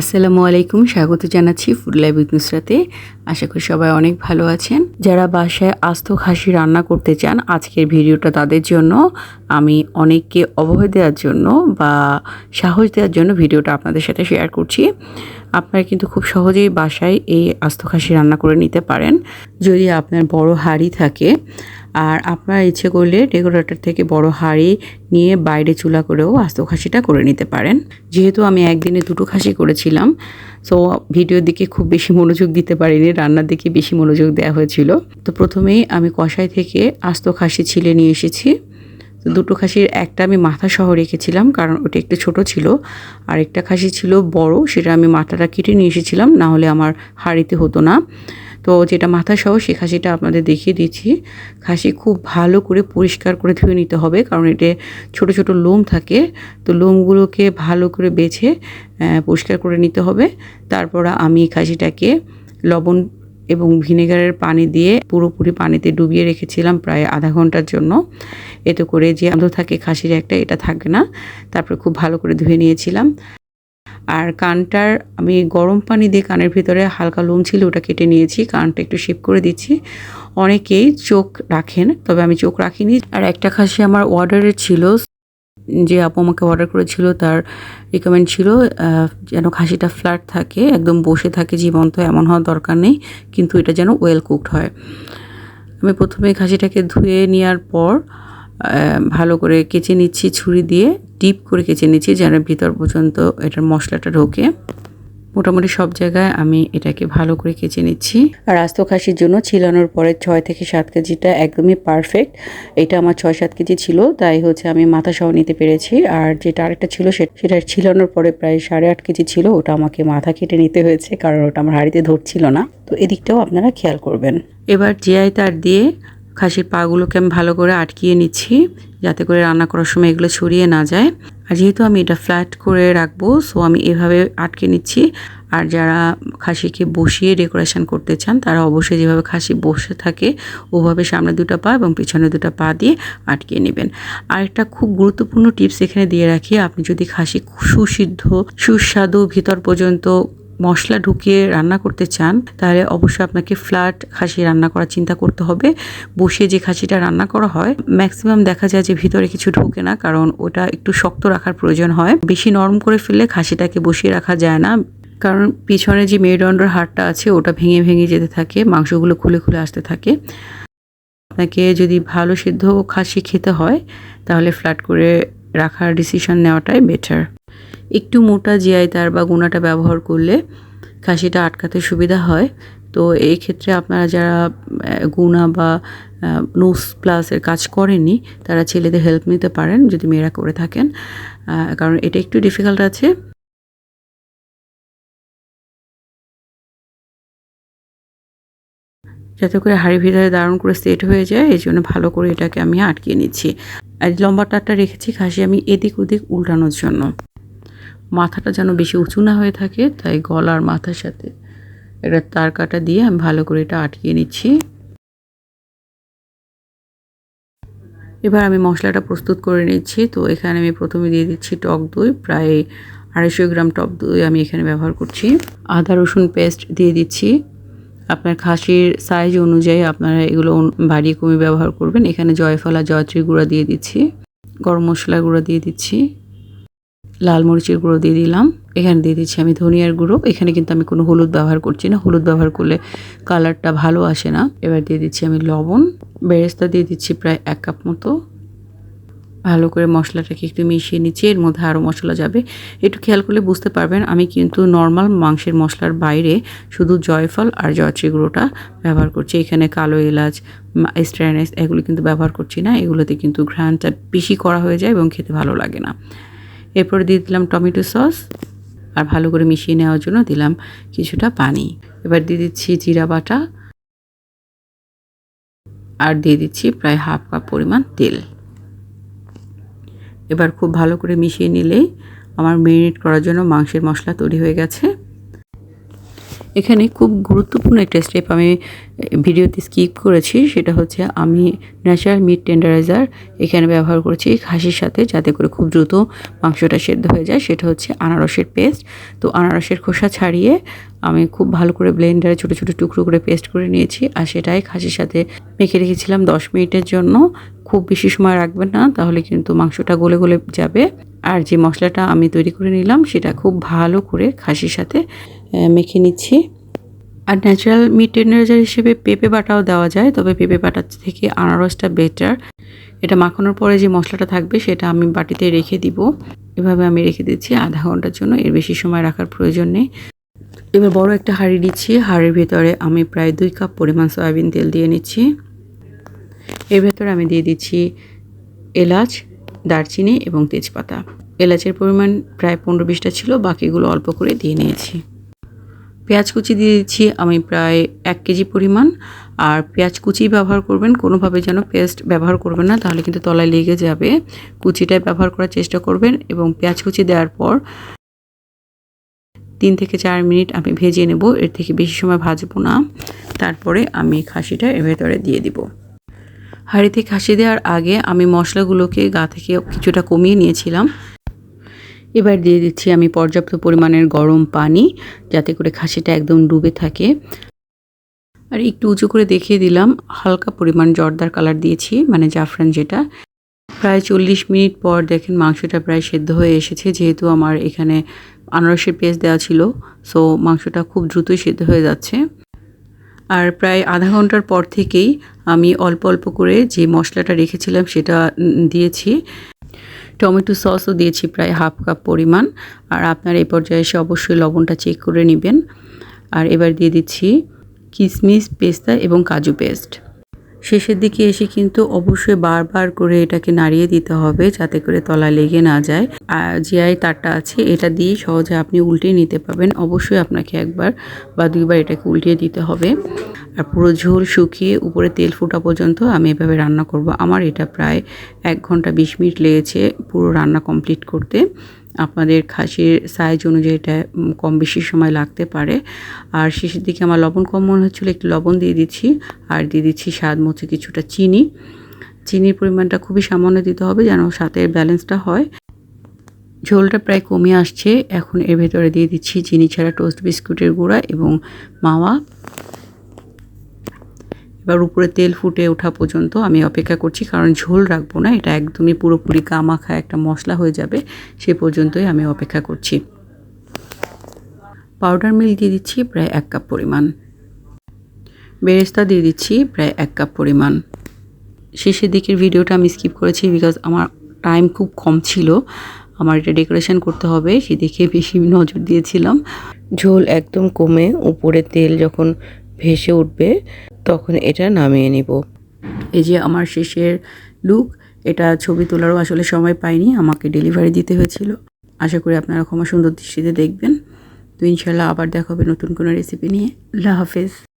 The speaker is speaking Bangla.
আসসালামু আলাইকুম, স্বাগত জানাচ্ছি ফুড লাইভ উইথ নুসরাতে আশা করি সবাই অনেক ভালো আছেন। যারা বাসায় আস্ত খাসি রান্না করতে চান, আজকের ভিডিওটা তাদের জন্য, আমি অনেককে অবহেলা দেওয়ার জন্য বা সাহস দেওয়ার জন্য ভিডিওটা আপনাদের সাথে শেয়ার করছি। আপনারা কিন্তু খুব সহজেই বাসায় এই আস্ত খাসি রান্না করে নিতে পারেন। যদি আপনার বড় হাঁড়ি থাকে আর আপনার ইচ্ছে করলে ডেকোরেটর থেকে বড় হাঁড়ি নিয়ে বাইরে চুলা করেও আস্ত খাসিটা করে নিতে পারেন। যেহেতু আমি একদিনে দুটো খাসি করেছিলাম সো ভিডিওর দিকে খুব বেশি মনোযোগ দিতে পারিনি রান্নার দিকে বেশি মনোযোগ দেওয়া হয়েছিল। তো প্রথমেই আমি কষাই থেকে আস্ত খাসি ছিলে নিয়ে এসেছি। তো দুটো খাসির একটা আমি মাথা সহ রেখেছিলাম, কারণ ওটা একটু ছোট ছিল। আর একটা খাসি ছিল বড়, সেটা আমি মাথাটা কেটে নিয়ে এসেছিলাম, না হলে আমার হাঁড়িতে হতো না। তো যেটা মাথা সহ, সে খাসিটা আপনাদের দেখিয়ে দিচ্ছি। খাসি খুব ভালো করে পরিষ্কার করে ধুয়ে নিতে হবে, কারণ এতে ছোট ছোট লোম থাকে। তো লোমগুলোকে ভালো করে বেছে পরিষ্কার করে নিতে হবে। তারপর আমি খাসিটাকে লবণ এবং ভিনেগারের পানি দিয়ে পুরোপুরি পানিতে ডুবিয়ে রেখেছিলাম প্রায় আধা ঘণ্টার জন্য। এতে করে যে আলো থাকে খাসির একটা, এটা থাকবে না। তারপরে খুব ভালো করে ধুয়ে নিয়েছিলাম। আর কানটার, আমি গরম পানি দিয়ে কানের ভিতরে হালকা লোম ছিল, ওটা কেটে নিয়েছি, কানটা একটু শেপ করে দিচ্ছি। অনেকেই চোখ রাখেন, তবে আমি চোখ রাখিনি। আর একটা খাসি আমার অর্ডারের ছিল, যে আপু আমাকে অর্ডার করেছিল, তার রিকমেন্ড ছিল যেন খাসিটা ফ্ল্যাট থাকে, একদম বসে থাকে, জীবন্ত, এমন হওয়ার দরকার নেই, কিন্তু এটা যেন ওয়েল কুকড হয়। আমি প্রথমে খাসিটাকে ধুয়ে নেওয়ার পর ভালো করে কেচে নিচ্ছি ছুরি দিয়ে ডিপ করে কেচে নিচ্ছি যেন ভিতর পর্যন্ত এটার মশলাটা ঢোকে। মোটামুটি সব জায়গায় আমি এটাকে ভালো করে কেচে নিচ্ছি। আর আস্ত খাসির জন্য ছিলানোর পরে ছয় থেকে সাত কেজিটা একদমই পারফেক্ট এটা আমার ছয় সাত কেজি ছিল তাই হচ্ছে আমি মাথা সহ নিতে পেরেছি। আর যেটা আরেকটা ছিল সেটা ছিলানোর পরে প্রায় সাড়ে আট কেজি ছিল ওটা আমাকে মাথা কেটে নিতে হয়েছে কারণ ওটা আমার হাড়িতে ধরছিল না। তো এদিকটাও আপনারা খেয়াল করবেন। এবার জিআই তার দিয়ে খাসির পাগুলোকে আমি ভালো করে আটকিয়ে নিচ্ছি, যাতে করে রান্না করার সময় এগুলো ছড়িয়ে না যায়। আর যেহেতু আমি এটা ফ্ল্যাট করে রাখব সো আমি এভাবে আটকে নিচ্ছি। আর যারা খাসিকে বসিয়ে ডেকোরেশন করতে চান, তারা অবশ্যই যেভাবে খাসি বসে থাকে, ওভাবে সামনে দুটো পা এবং পিছনে দুটো পা দিয়ে আটকিয়ে নেবেন। আর একটা খুব গুরুত্বপূর্ণ টিপস এখানে দিয়ে রাখি, আপনি যদি খাসি সুসিদ্ধ, সুস্বাদু ভিতর পর্যন্ত মশলা ঢুকিয়ে রান্না করতে চান, তাহলে অবশ্যই আপনাকে ফ্ল্যাট খাসি রান্না করার চিন্তা করতে হবে। বসে যে খাসিটা রান্না করা হয় ম্যাক্সিমাম দেখা যায় যে ভিতরে কিছু ঢুকে না, কারণ ওটা একটু শক্ত রাখার প্রয়োজন হয়। বেশি নরম করে ফেললে খাসিটাকে বসিয়ে রাখা যায় না। কারণ পিছনে যে মেরুদণ্ডের হাড়টা আছে, ওটা ভেঙে ভেঙে যেতে থাকে, মাংসগুলো খুলে খুলে আসতে থাকে। আপনাকে যদি ভালো সিদ্ধ খাসি খেতে হয়, তাহলে ফ্ল্যাট করে রাখার ডিসিশন নেওয়াটাই বেটার একটু মোটা জিআই তার বা গুণাটা ব্যবহার করলে খাসিটা আটকাতে সুবিধা হয়। তো এই ক্ষেত্রে আপনারা যারা গুণা বা নোস প্লাসের কাজ করেননি, তারা ছেলেদের হেল্প নিতে পারেন যদি মেয়েরা করে থাকেন। কারণ এটা একটু ডিফিকাল্ট আছে। যাতে করে হাড়ি ভিতরে দারুণ করে সেট হয়ে যায় এই জন্য ভালো করে এটাকে আমি আটকিয়ে নিচ্ছি। আর লম্বা তারটা রেখেছি খাসি আমি এদিক ওদিক উল্টানোর জন্য। মাথাটা যেন বেশি উঁচু না হয়ে থাকে, তাই গলার মাথার সাথে এটা তার কাটা দিয়ে আমি ভালো করে এটা আটকিয়ে নিচ্ছি। এবার আমি মশলাটা প্রস্তুত করে নিচ্ছি। তো এখানে আমি প্রথমে দিয়ে দিচ্ছি টক দই, প্রায় আড়াইশো গ্রাম টক দই আমি এখানে ব্যবহার করছি। আদা রসুন পেস্ট দিয়ে দিচ্ছি। আপনার খাসির সাইজ অনুযায়ী আপনারা এগুলো বাড়িয়ে কমে ব্যবহার করবেন। এখানে জয়ফলা জয়ত্রী গুঁড়া দিয়ে দিচ্ছি। গরম মশলা গুঁড়া দিয়ে দিচ্ছি। লাল মরিচের গুঁড়ো দিয়ে দিলাম। এখানে দিয়ে দিচ্ছি আমি ধনিয়ার গুঁড়ো। এখানে কিন্তু আমি কোনো হলুদ ব্যবহার করছি না। হলুদ ব্যবহার করলে কালারটা ভালো আসে না। এবার দিয়ে দিচ্ছি আমি লবণ। বেরেস্তা দিয়ে দিচ্ছি প্রায় এক কাপ মতো। ভালো করে মশলাটাকে একটু মিশিয়ে নিচ্ছি, এর মধ্যে আরও মশলা যাবে। একটু খেয়াল করলে বুঝতে পারবেন, আমি কিন্তু নর্মাল মাংসের মশলার বাইরে শুধু জয়ফল আর জয়ত্রী গুঁড়োটা ব্যবহার করছি। এখানে কালো এলাচ স্ট্র্যানেস এগুলো কিন্তু ব্যবহার করছি না, এগুলোতে কিন্তু ঘ্রাণটা বেশি করা হয়ে যায় এবং খেতে ভালো লাগে না। এরপর দিয়ে দিলাম টমেটো সস আর ভালো করে মিশিয়ে নেওয়ার জন্য দিলাম কিছুটা পানি। এবার দিয়ে দিচ্ছি জিরা বাটা আর দিয়ে দিচ্ছি প্রায় হাফ কাপ পরিমাণ তেল। এবার খুব ভালো করে মিশিয়ে নিলেই আমার মেরিনেট করার জন্য মাংসের মশলা তৈরি হয়ে গেছে। এখানে খুব গুরুত্বপূর্ণ একটা স্টেপ আমি ভিডিওতে স্কিপ করেছি, সেটা হচ্ছে আমি ন্যাচারাল মিট টেন্ডারাইজার এখানে ব্যবহার করেছি খাসির সাথে, যাতে করে খুব দ্রুত মাংসটা সেদ্ধ হয়ে যায়। সেটা হচ্ছে আনারসের পেস্ট তো আনারসের খোসা ছাড়িয়ে আমি খুব ভালো করে ব্লেন্ডারে ছোটো ছোটো টুকরো করে পেস্ট করে নিয়েছি আর সেটাই খাসির সাথে মেখে রেখেছিলাম দশ মিনিটের জন্য। খুব বেশি সময় রাখবেন না, তাহলে কিন্তু মাংসটা গলে গলে যাবে। আর যে মশলাটা আমি তৈরি করে নিলাম, সেটা খুব ভালো করে খাসির সাথে মেখে নিচ্ছি। আর ন্যাচারাল মিট টেন্ডারাইজার হিসেবে পেঁপে বাটাও দেওয়া যায়, তবে পেঁপে বাটার থেকে আনারসটা বেটার এটা মাখানোর পরে যে মশলাটা থাকবে সেটা আমি বাটিতে রেখে দিব। এভাবে আমি রেখে দিচ্ছি আধা ঘণ্টার জন্য, এর বেশি সময় রাখার প্রয়োজন নেই। এবার বড় একটা হাঁড়ি দিচ্ছি হাঁড়ির ভেতরে আমি প্রায় দুই কাপ পরিমাণ সয়াবিন তেল দিয়ে নিচ্ছি। এর ভেতরে আমি দিয়ে দিচ্ছি এলাচ, দারচিনি এবং তেজপাতা। এলাচের পরিমাণ প্রায় পনেরো বিশটা ছিল, বাকিগুলো অল্প করে দিয়ে নিয়েছি। পেঁয়াজ কুচি দিয়ে দিচ্ছি, আমি প্রায় এক কেজি পরিমাণ। আর পেঁয়াজ কুচি ব্যবহার করবেন, কোনোভাবে যেন পেস্ট ব্যবহার করবেন না, তাহলে কিন্তু তলায় লেগে যাবে। কুচিটাই ব্যবহার করার চেষ্টা করবেন এবং পেঁয়াজ কুচি দেওয়ার পর তিন থেকে চার মিনিট আমি ভেজে নেব, এর থেকে বেশি সময় ভাজবো না। তারপরে আমি খাসিটা এর ভেতরে দিয়ে দিব। হাঁড়িতে খাসি দেওয়ার আগে আমি মশলাগুলোকে গা থেকে কিছুটা কমিয়ে নিয়েছিলাম। এবার দিয়ে দিচ্ছি আমি পর্যাপ্ত পরিমাণের গরম পানি, যাতে করে খাসিটা একদম ডুবে থাকে। আর একটু উঁচু করে দেখিয়ে দিলাম, হালকা পরিমাণ জর্দার কালার দিয়েছি মানে জাফরান যেটা। প্রায় চল্লিশ মিনিট পর দেখেন মাংসটা প্রায় সেদ্ধ হয়ে এসেছে, যেহেতু আমার এখানে আনারসের পেস্ট দেওয়া ছিল সো মাংসটা খুব দ্রুতই সেদ্ধ হয়ে যাচ্ছে। আর প্রায় আধা ঘণ্টার পর থেকেই আমি অল্প অল্প করে যে মশলাটা রেখেছিলাম সেটা দিয়েছি। টমেটো সসও দিয়েছি প্রায় হাফ কাপ পরিমাণ। আর আপনার এই পর্যায়ে এসে অবশ্যই লবণটা চেক করে নেবেন। আর এবার দিয়ে দিচ্ছি কিশমিশ পেস্তা এবং কাজু পেস্ট। শেষের দিকে এসে কিন্তু অবশ্যই বারবার করে এটাকে নাড়িয়ে দিতে হবে যাতে করে তলা লেগে না যায়। আর জিআই তারটা আছে, এটা দিয়ে সহজে আপনি উল্টে নিতে পারবেন। অবশ্যই আপনাকে একবার বা দুইবার এটাকে উল্টিয়ে দিতে হবে। পুরো ঝোল শুকিয়ে উপরে তেল ফোটা পর্যন্ত আমি এভাবে রান্না করব। আমার এটা প্রায় এক ঘণ্টা বিশ মিনিট লেগেছে পুরো রান্না কমপ্লিট করতে। আপনাদের খাসির সাইজ অনুযায়ী এটা কম বেশি সময় লাগতে পারে। আর শেষের দিকে আমার লবণ কম মনে হচ্ছিল, একটু লবণ দিয়ে দিচ্ছি। আর দিয়ে দিচ্ছি স্বাদ মতো কিছুটা চিনি। চিনির পরিমাণটা খুবই সামান্য দিতে হবে যেন সাথের ব্যালেন্সটা হয়। ঝোলটা প্রায় কমে আসছে। এখন এর ভেতরে দিয়ে দিচ্ছি চিনি ছাড়া টোস্ট বিস্কুটের গুঁড়া এবং মাওয়া। এবার উপরে তেল ফুটে ওঠা পর্যন্ত আমি অপেক্ষা করছি, কারণ ঝোল রাখব না, এটা একদমই পুরোপুরি গামাখা একটা মশলা হয়ে যাবে, সে পর্যন্তই আমি অপেক্ষা করছি। পাউডার মিল্ক দিয়ে দিচ্ছি প্রায় এক কাপ পরিমাণ। বেরেস্তা দিয়ে দিচ্ছি প্রায় এক কাপ পরিমাণ। শেষের দিকের ভিডিওটা আমি স্কিপ করেছি বিকজ আমার টাইম খুব কম ছিল। আমার এটা ডেকোরেশন করতে হবে, সেদিকে বেশি নজর দিয়েছিলাম। ঝোল একদম কমে, উপরে তেল যখন ভেসে উঠবে তখন এটা নামিয়ে নিব। এই যে আমার শেষের লুক এটা ছবি তোলারও আসলে সময় পাইনি, আমাকে ডেলিভারি দিতে হয়েছিল। আশা করি আপনারা ক্ষমা সুন্দর দৃষ্টিতে দেখবেন। তো ইনশাল্লাহ আবার দেখা হবে নতুন কোনো রেসিপি নিয়ে। আল্লাহ হাফেজ।